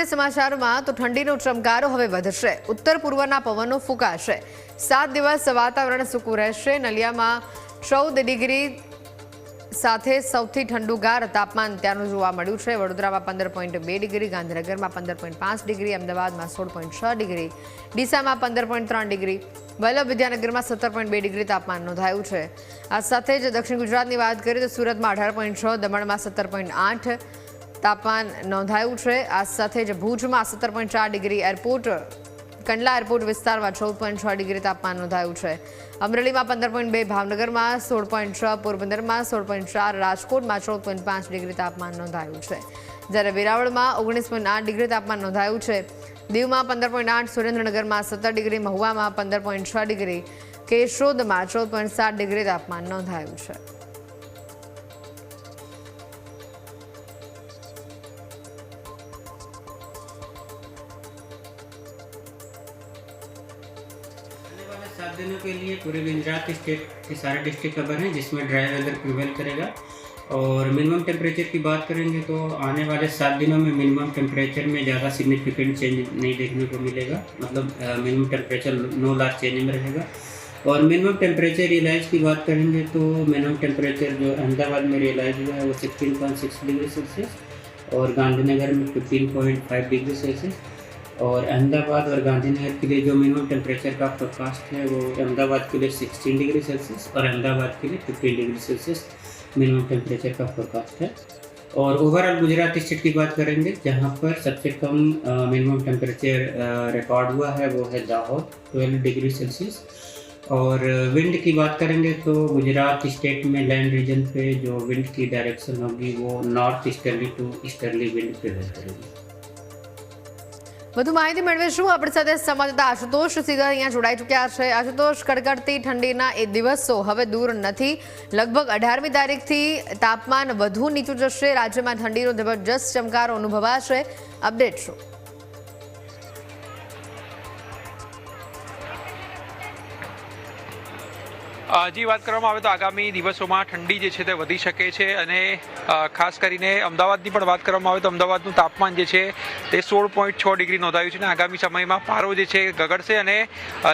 નજરે સમાચારમાં તો ઠંડીનો ચમકારો હવે વધશે. ઉત્તર પૂર્વના પવનો ફૂંકાશે. સાત દિવસ વાતાવરણ સૂકું રહેશે. નલિયામાં ચૌદ ડિગ્રી સાથે સૌથી ઠંડુગાર તાપમાન ત્યાંનું જોવા મળ્યું છે. વડોદરામાં પંદર પોઈન્ટ બે ડિગ્રી, ગાંધીનગરમાં પંદર પોઈન્ટ પાંચ ડિગ્રી, અમદાવાદમાં સોળ પોઈન્ટ છ ડિગ્રી, ડીસામાં પંદર પોઈન્ટ ત્રણ ડિગ્રી, વલ્લભ વિદ્યાનગરમાં સત્તર પોઈન્ટ બે ડિગ્રી તાપમાન નોંધાયું છે. આ સાથે જ દક્ષિણ ગુજરાતની વાત કરીએ તો સુરતમાં અઢાર પોઈન્ટ છ, દમણમાં સત્તર પોઈન્ટ આઠ તાપમાન નોંધાયું છે. આ સાથે જ ભુજમાં સત્તર પોઈન્ટ ચાર ડિગ્રી એરપોર્ટ, કંડલા એરપોર્ટ વિસ્તારમાં ચૌદ પોઈન્ટ છ ડિગ્રી તાપમાન નોંધાયું છે. અમરેલીમાં પંદર પોઈન્ટ બે, ભાવનગરમાં સોળ પોઈન્ટ છ, પોરબંદરમાં સોળ પોઈન્ટ ચાર, રાજકોટમાં ચૌદ પોઈન્ટ પાંચ ડિગ્રી તાપમાન નોંધાયું છે. જ્યારે વેરાવળમાં ઓગણીસ પોઈન્ટ આઠ ડિગ્રી તાપમાન નોંધાયું છે. દીવમાં પંદર પોઈન્ટ આઠ, સુરેન્દ્રનગરમાં સત્તર ડિગ્રી, મહુવામાં પંદર પોઈન્ટ છ ડિગ્રી, કેશોદમાં ચૌદ પોઈન્ટ સાત ડિગ્રી તાપમાન નોંધાયું છે. सात दिनों के लिए पूरे गुजरात स्टेट के सारे डिस्ट्रिक्ट कवर हैं, जिसमें ड्राई वेदर प्रिवेल करेगा। और मिनिमम टेम्परेचर की बात करेंगे तो आने वाले सात दिनों में मिनिमम टेम्परेचर में ज़्यादा सिग्निफिकेंट चेंज नहीं देखने को मिलेगा। मतलब minimum temperature no large change में रहेगा। और मिनिमम टेम्परेचर रियलाइज़ की बात करेंगे तो मिनिमम टेम्परेचर जो अहमदाबाद में रियलाइज़ हुआ है वो sixteen point six degree Celsius और गांधीनगर में fifteen point five degree Celsius और अहमदाबाद और गांधीनगर के लिए जो मिनिमम टेम्परेचर का फोरकास्ट है, वो अहमदाबाद के लिए 16 डिग्री सेल्सियस और अहमदाबाद के लिए 15 डिग्री सेल्सियस मिनिमम टेम्परेचर का फोरकास्ट है। और ओवरऑल गुजरात स्टेट की बात करेंगे, जहाँ पर सबसे कम मिनिमम टेम्परेचर रिकॉर्ड हुआ है, वो है दाहोद 12 डिग्री सेल्सियस और विंड की बात करेंगे तो गुजरात स्टेट में लैंड रीजन पे जो विंड की डायरेक्शन होगी, वो north easterly to easterly wind prevail करेगी વધુ માહિતી મેળવીશું. આપણી સાથે સંવાદદાતા આશુતોષ સીધા અહીંયા જોડાઈ ચૂક્યા છે. આશુતોષ, કડકડતી ઠંડીના એ દિવસો હવે દૂર નથી. લગભગ અઢારમી તારીખથી તાપમાન વધુ નીચું જશે. રાજ્યમાં ઠંડીનો જબરજસ્ત ચમકારો અનુભવાશે. અપડેટ શું? હજી વાત કરવામાં આવે તો આગામી દિવસોમાં ઠંડી જે છે તે વધી શકે છે અને ખાસ કરીને અમદાવાદની પણ વાત કરવામાં આવે તો અમદાવાદનું તાપમાન જે છે તે સોળ પોઈન્ટ છ ડિગ્રી નોંધાયું છે અને આગામી સમયમાં પારો જે છે ગગડશે અને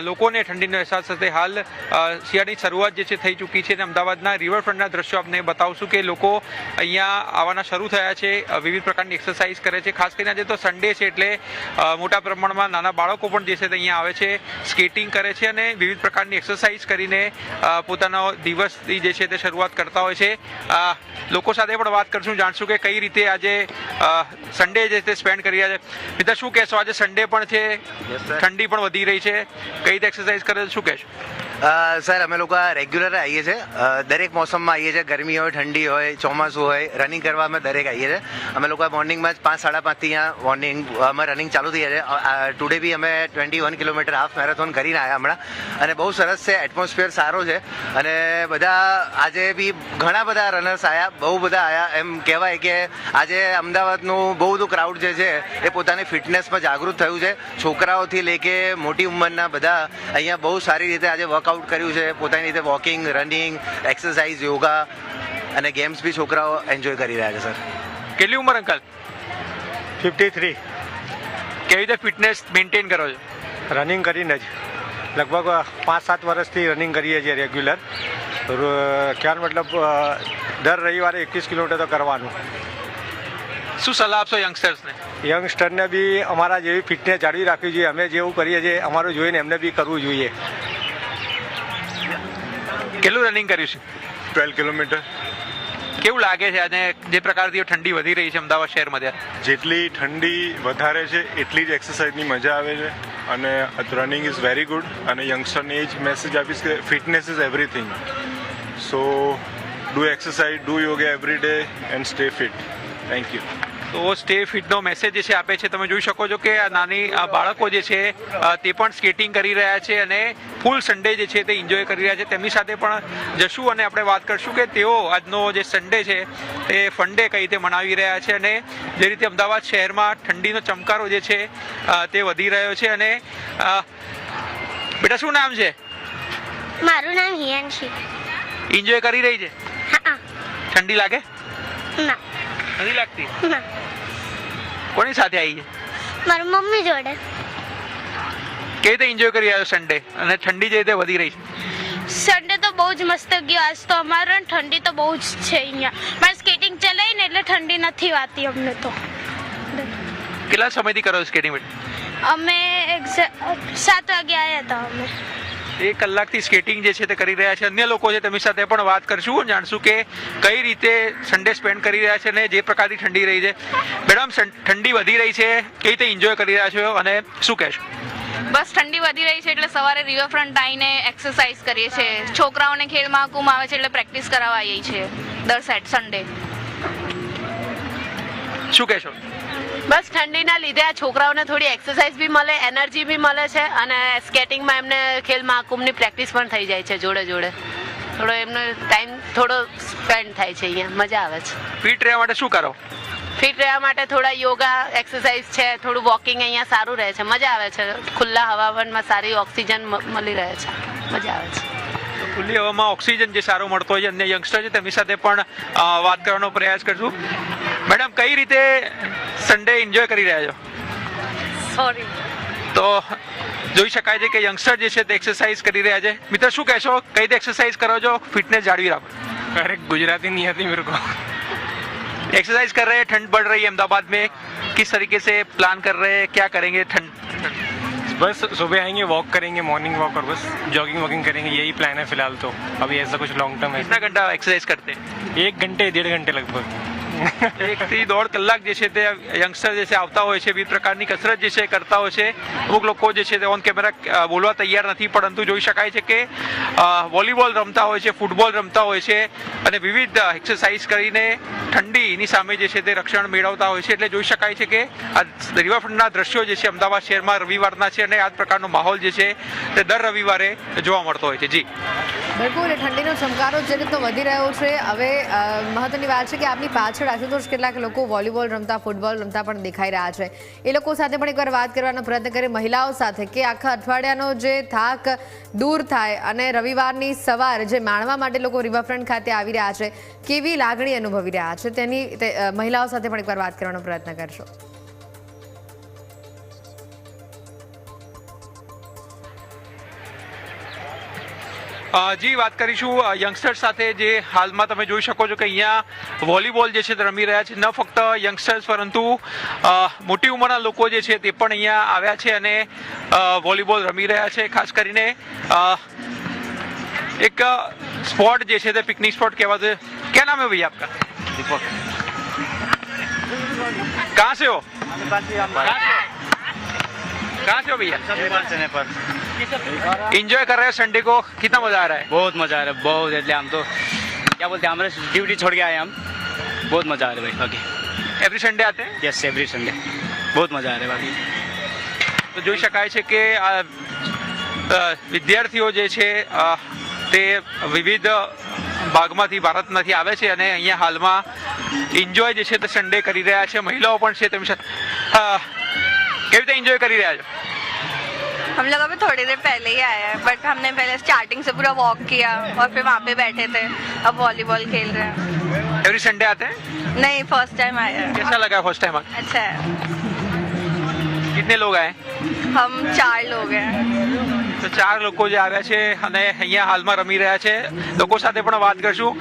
લોકોને ઠંડીનો અહેસાસ થશે હાલ શિયાળાની શરૂઆત જે છે થઈ ચૂકી છે અને અમદાવાદના રિવરફ્રન્ટના દ્રશ્યો આપને બતાવશું કે લોકો અહીંયા આવવાના શરૂ થયા છે વિવિધ પ્રકારની એક્સરસાઇઝ કરે છે. ખાસ કરીને આજે તો સન્ડે છે એટલે મોટા પ્રમાણમાં નાના બાળકો પણ જે છે તે અહીંયા આવે છે, સ્કેટિંગ કરે છે અને વિવિધ પ્રકારની એક્સરસાઇઝ કરીને પોતાનો દિવસની જે છે તે શરૂઆત કરતા હોય છે. લોકો સાથે પણ વાત કરશું જાણશું કે કઈ રીતે આજે સન્ડે જે તે સ્પેન્ડ કરી રહ્યા છે. મિત્ર શું કહેશો? આજે સન્ડે પણ છે ઠંડી પણ વધી રહી છે. કઈ રીતે એક્સરસાઇઝ કરે શું કહેશો? સર, અમે લોકો રેગ્યુલર આવીએ છીએ. દરેક મોસમમાં આવીએ છીએ. ગરમી હોય, ઠંડી હોય, ચોમાસું હોય રનિંગ કરવા અમે દરેક આવીએ છીએ. અમે લોકો મોર્નિંગમાં જ પાંચ, સાડા પાંચથી અહીંયા મોર્નિંગ અમે રનિંગ ચાલુ થઈ છે. ટુડે બી અમે twenty one kilometre half marathon કરીને આવ્યા હમણાં. અને બહુ સરસ છે એટમોસ્ફિયર સારો છે. અને બધા આજે બી ઘણા બધા રનર્સ આવ્યા બહુ બધા આવ્યા એમ કહેવાય કે આજે અમદાવાદનું બહુ બધું ક્રાઉડ જે છે, એ પોતાની ફિટનેસમાં જાગૃત થયું છે. છોકરાઓથી લેકે મોટી ઉંમરના બધા અહીંયા બહુ સારી રીતે આજે વર્કઆઉટ કર્યું છે પોતાની રીતે વોકિંગ રનિંગ એક્સરસાઇઝ યોગા અને ગેમ્સ બી છોકરાઓ એન્જોય કરી રહ્યા છે સર કેટલી ઉંમર અંકલ? ફિફ્ટી થ્રી કેવી રીતે ફિટનેસ મેન્ટેન કરો છો? રનિંગ કરીને જ. લગભગ પાંચ સાત વર્ષથી રનિંગ કરીએ છીએ રેગ્યુલર ખ્યાલ મતલબ દર રવિવારે એકવીસ કિલોમીટર તો કરવાનું. શું સલાહ આપશો યંગસ્ટર્સને યંગસ્ટરને બી અમારા જેવી ફિટનેસ જાળવી રાખવી જોઈએ. અમે જેવું કરીએ છીએ અમારું જોઈને એમને બી કરવું જોઈએ. કેટલું રનિંગ કર્યું છે? ટ્વેલ્વ કિલોમીટર કેવું લાગે છે આજે? જે પ્રકારથી ઠંડી વધી રહી છે અમદાવાદ શહેરમાં ત્યારે જેટલી ઠંડી વધારે છે એટલી જ એક્સરસાઇઝની મજા આવે છે. અને રનિંગ ઇઝ વેરી ગુડ અને યંગસ્ટરને એ જ મેસેજ આપીશ કે fitness is everything so do exercise do yoga every day and stay fit thank you તો સ્ટે ફિટનો મેસેજ જે છે આપે છે તમે જોઈ શકો છો કે આ નાની બાળકો જે છે તે પણ સ્કેટિંગ કરી રહ્યા છે અને ફૂલ સન્ડે જે છે તે એન્જોય કરી રહ્યા છે. તેમની સાથે પણ જશું અને આપણે વાત કરશું કે તેઓ આજનો જે સન્ડે છે તે ફંડે કઈ રીતે મનાવી રહ્યા છે અને જે રીતે અમદાવાદ શહેરમાં ઠંડીનો ચમકારો જે છે તે વધી રહ્યો છે અને બેટા શું નામ છે? મારું નામ હિયાંશી. એન્જોય કરી રહી છે? ઠંડી લાગે? ના. નથી લાગતી? કોની સાથે આવી? છે મારી મમ્મી જોડે. કેવી રીતે એન્જોય કરી રહ્યા છો સન્ડે અને ઠંડી જે રીતે વધી રહી છે? સન્ડે તો બહુ જ મસ્ત ગયો. આજ તો અમારે ઠંડી તો બહુ જ છે અહીંયા. મારે સ્કેટિંગ ચલાવીને એટલે ઠંડી નથી વાતી અમને તો. કેટલા સમયથી કરો સ્કેટિંગ અમે સાત વાગે આવ્યા હતા અમે. એક કલાકથી સ્કેટિંગ જે છે તે કરી રહ્યા છે. અન્ય લોકો છે તેમની સાથે પણ વાત કરશું જાણશું કે કઈ રીતે સન્ડે સ્પેન્ડ કરી રહ્યા છે અને જે પ્રકારની ઠંડી રહી છે. મેડમ ઠંડી વધી રહી છે. કઈ રીતે એન્જોય કરી રહ્યા છો અને શું કહેશો? બસ ઠંડી વધી રહી છે એટલે સવારે રિવરફ્રન્ટ આવીને એક્સરસાઇઝ કરીએ છીએ. છોકરાઓને ખેલ મહાકુંભ આવે છે એટલે પ્રેક્ટિસ કરાવવા આવીએ છીએ દર સેટ સન્ડે શું કહેશો? બસ ઠંડીના લીધે આ છોકરાઓને થોડી એક્સરસાઇઝ બી મળે એનર્જી બી મળે છે અને સ્કેટિંગમાં એમને ખેલ મહાકુંભની પ્રેક્ટિસ પણ થઈ જાય છે જોડે જોડે. થોડો એમનો ટાઈમ થોડો સ્પેન્ડ થાય છે અહીંયા મજા આવે છે. ફિટ રહેવા માટે શું કરો? ફિટ રહેવા માટે થોડા યોગા એક્સરસાઇઝ છે થોડું વોકિંગ અહીંયા સારું રહે છે મજા આવે છે. ખુલ્લા હવામાનમાં સારી ઓક્સિજન મળી રહે છે મજા આવે છે. ખુલ્લી હવામાં ઓક્સિજન જે સારો મળતો હોય છે અન્ય યંગસ્ટર છે તેમની સાથે પણ વાત કરવાનો પ્રયાસ કરશું. મેડમ કઈ રીતે સન્ડે એન્જોય કરી રહ્યા છો સોરી તો જોઈ શકાય છે કે યંગસ્ટર જે છે તે એક્સરસાઇઝ કરી રહ્યા છે મિત્ર શું કહેશો કઈ રીતે એક્સરસાઇઝ કરો છો ફિટનેસ જાળવી રાખો अरे गुजराती नहीं आती मेरे को एक्सरसाइज कर रहे हैं ठंड बढ़ रही है अहमदाबाद में किस तरीके से प्लान कर रहे हैं क्या करेंगे ठंड बस सुबह आएंगे वॉक करेंगे मॉर्निंग वॉक और बस जॉगिंग वॉकिंग करेंगे यही प्लान है फिलहाल तो अभी ऐसा कुछ लॉन्ग टर्म कितना है घंटा एक्सरसाइज करते हैं एक घंटे डेढ़ घंटे लगभग એક થી દોઢ કલાક જે છે તે યંગસ્ટર જે છે આવતા હોય છે, વિવિધ પ્રકારની કસરત જે છે કરતા હોય છે. અમુક લોકો જે છે તે ઓન કેમેરા બોલવા તૈયાર નથી, પરંતુ જોઈ શકાય છે કે વોલીબોલ રમતા હોય છે ફૂટબોલ રમતા હોય છે અને વિવિધ એક્સરસાઇઝ કરીને ઠંડીની સામે જે છે તે રક્ષણ મેળવતા હોય છે. એટલે જોઈ શકાય છે કે આ રિવરફ્રન્ટના દ્રશ્યો જે છે અમદાવાદ શહેરમાં રવિવારના છે અને આ પ્રકારનો માહોલ જે છે તે દર રવિવારે જોવા મળતો હોય છે. જી. બિલકુલ ઠંડીનો ચમકારો જે રીતનો વધી રહ્યો છે. હવે મહત્વની વાત છે કે આપની પાછળ આશુતોષ કેટલાક લોકો વોલીબોલ રમતા, ફૂટબોલ રમતા પણ દેખાઈ રહ્યા છે. એ લોકો સાથે પણ એકવાર વાત કરવાનો પ્રયત્ન કરે મહિલાઓ સાથે કે આખા અઠવાડિયાનો જે થાક દૂર થાય અને રવિવારની સવાર જે માણવા માટે લોકો રિવરફ્રન્ટ ખાતે આવી રહ્યા છે, કેવી લાગણી અનુભવી રહ્યા છે? તેની મહિલાઓ સાથે પણ એકવાર વાત કરવાનો પ્રયત્ન કરશો. જી, વાત કરીશું યંગસ્ટર્સ યંગસ્ટર સાથે જે હાલમાં તમે જોઈ શકો છો કે અહીંયા વોલીબોલ જે છે તે રમી રહ્યા છે ન ફક્ત યંગસ્ટર્સ પરંતુ અ, મોટી ઉંમરના લોકો જે છે તે પણ અહીંયા આવ્યા છે અને અ, વોલીબોલ રમી રહ્યા છે ખાસ કરીને અ, એક સ્પોટ જે છે તે પિકનિક સ્પોટ કહેવાતો है क्या नाम है भैया आपका दीपक कहाँ से हो कहाँ से हो भैया एंजॉय कर रहे हो संडे को कितना मजा आ रहा है बहुत मजा आ रहा है बहुत એટલે આમ તો क्या बोलते हैं हमारे ड्यूटी छोड़ के आए हम बहुत मजा आ रहा है भाई बाकी एवरी संडे आते हैं यस एवरी संडे बहुत मजा आ रहा है बाकी તો જોઈ શકાય છે કે આ અ, વિદ્યાર્થીઓ જે છે અ, તે વિવિધ ભાગમાંથી ભારતમાંથી આવે છે અને અહીંયા હાલમાં એન્જોય જે છે તે સન્ડે કરી રહ્યા છે મહિલાઓ પણ છે તેમની સાથે અ, કેવી રીતે એન્જોય કરી રહ્યા છો हम लोग अभी थोड़ी देर पहले ही आए हैं बट हमने पहले स्टार्टिंग से पूरा वॉक किया और फिर वहाँ पे बैठे थे अब वॉलीबॉल खेल रहे हैं एवरी संडे आते हैं नहीं फर्स्ट टाइम आए हैं कैसा लगा फर्स्ट टाइम अच्छा है कितने लोग आए हम चार लोग हैं તો ચાર લોકો જે આવ્યા છે અને અહીંયા હાલમાં રમી રહ્યા છે લોકો સાથે પણ વાત કરશું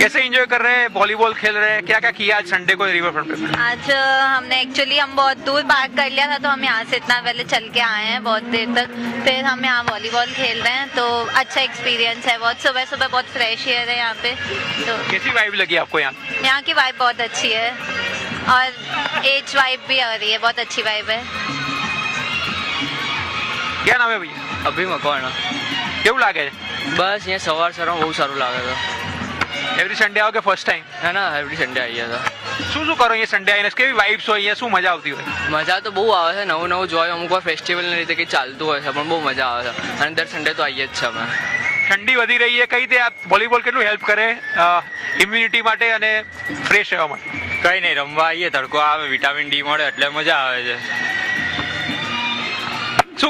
कैसे एंजॉय कर रहे हैं वॉलीबॉल खेल रहे हैं क्या क्या किया आज संडे को रिवर फ्रंट पे आज हमने एक्चुअली हम बहुत दूर पार्क कर लिया था तो हम यहाँ से इतना पहले चल के आए हैं बहुत देर तक फिर हम यहाँ वॉलीबॉल खेल रहे हैं तो अच्छा एक्सपीरियंस है बहुत सुबह सुबह बहुत फ्रेश एयर है यहाँ पे तो कैसी वाइब लगी आपको यहाँ यहाँ की वाइब बहुत अच्छी है और एज वाइब भी आ रही है बहुत अच्छी वाइब है क्या नाम है भैया અભી મકવાણા કેવું લાગે છે બસ અહીંયા સવાર સવારમાં બહુ સારું લાગે છે એવરી સન્ડે આવો કે ફર્સ્ટ ટાઈમ ના ના એવરી સન્ડે આવ્યા હતા શું શું કરો અહીંયા સન્ડે આવીને? કેવી વાઇબ્સ હોય અહીંયા? શું મજા આવતી હોય? મજા તો બહુ આવે છે નવું નવું જોયું અમુક વાર ફેસ્ટિવલની રીતે કંઈ ચાલતું હોય છે પણ બહુ મજા આવે છે. અને દર સન્ડે તો આવીએ જ છે અમે. ઠંડી વધી રહી છે કઈ રીતે આ વોલીબોલ કેટલું હેલ્પ કરે ઇમ્યુનિટી માટે અને ફ્રેશ રહેવા માટે? કંઈ નહીં રમવા આવીએ તડકો આવે વિટામિન ડી મળે એટલે મજા આવે છે.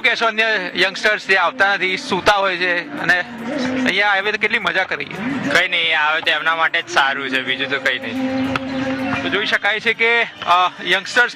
કહેશો અન્ય યંગસ્ટર્સ જે આવતા નથી સૂતા હોય છે અને અહીંયા આવે તો કેટલી મજા કરી. કંઈ નહીં આવે તો એમના માટે જ સારું છે બીજું તો કંઈ નહીં. તો જોઈ શકાય છે કે યંગસ્ટર્સ